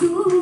Jesus.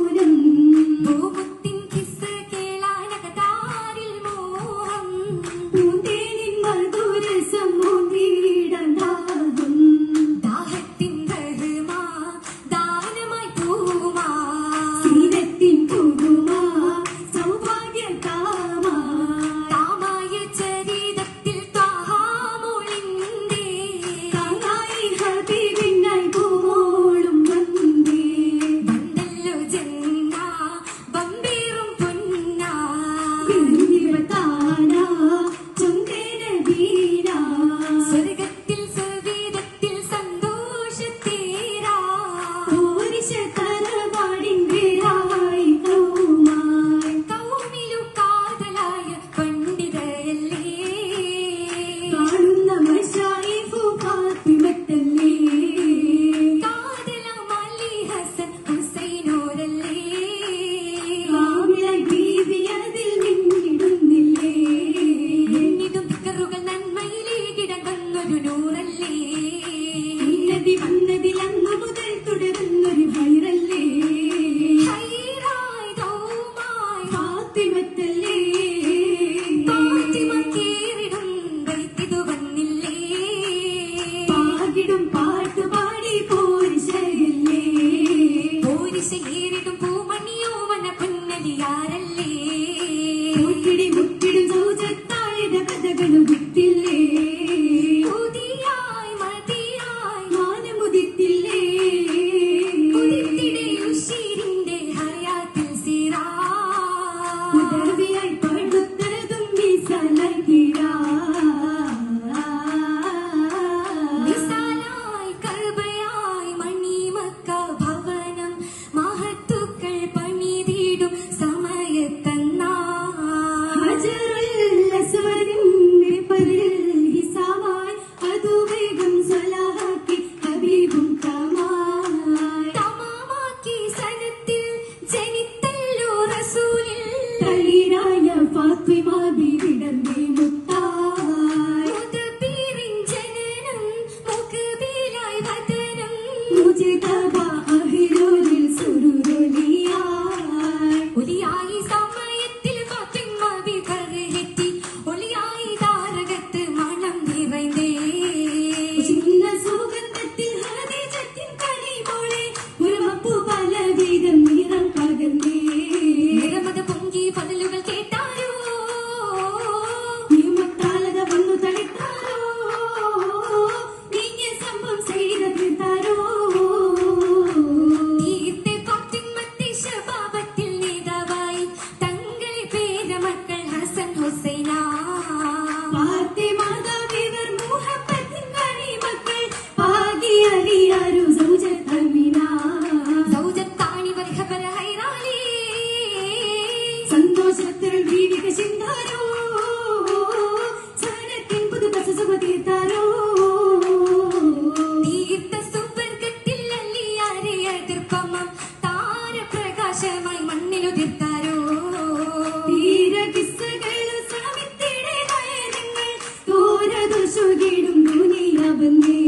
പാകിടും പാട്ടുപാടി പോരിശയല്ലേ പോരിശയേറിടും പൂമണിയോ Hasan ஹுசைனா സുഖിടും പൂനീല ബന്ധേ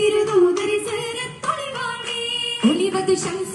തിരുതൂതരി സേരത്തൊളിവാണി ഒലിവത് ശംസ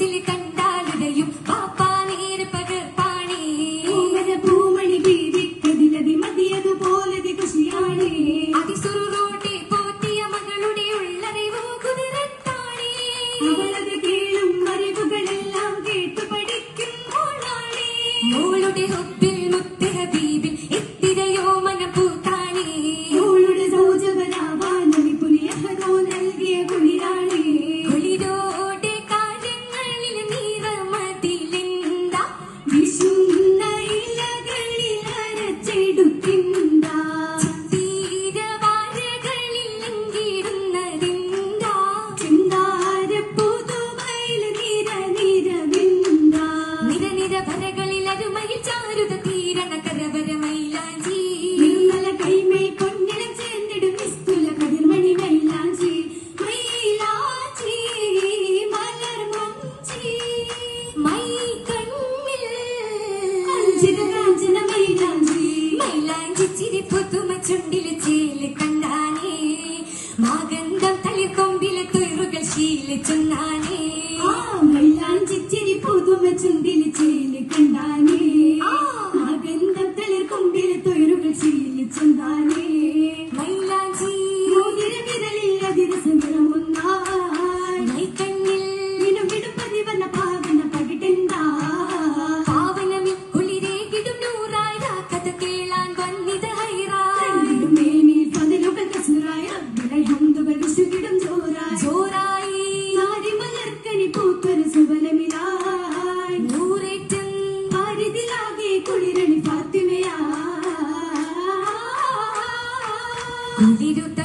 Did you